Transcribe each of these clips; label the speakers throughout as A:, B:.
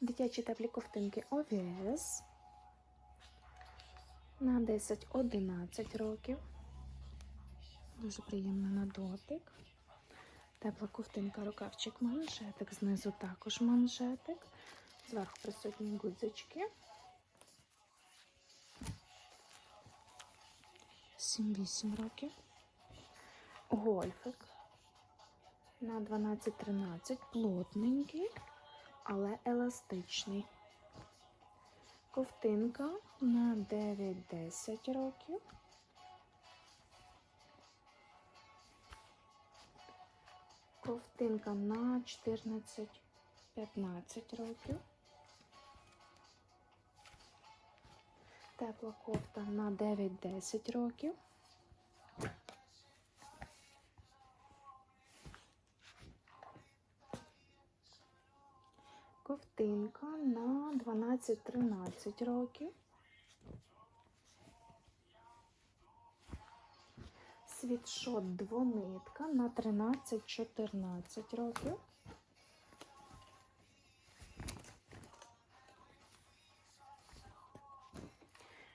A: Дитячі теплі ковтинки ОВС на 10-11 років. Дуже приємно на дотик. Тепла ковтинка, рукавчик, манжетик. Знизу також манжетик. Зверху присутні гудзички. 7-8 років. Гольфик на 12-13, плотненький, але еластичний. Ковтинка на 9-10 років. Ковтинка на 14-15 років. Тепла кофта на 9-10 років. Ковтинка на 12-13 років. Світшот двонитка на 13-14 років.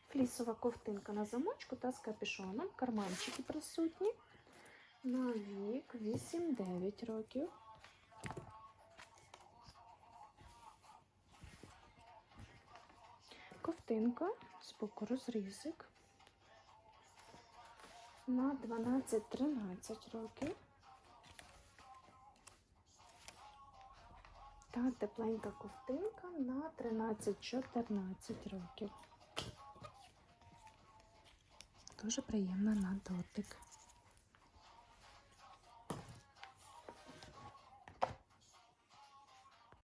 A: Флісова ковтинка на замочку та з капюшоном. Карманчики присутні. На вік 8-9 років. Ковтинка з боку розрізик на 12-13 років. Та тепленька ковтинка на 13-14 років. Дуже приємна на дотик.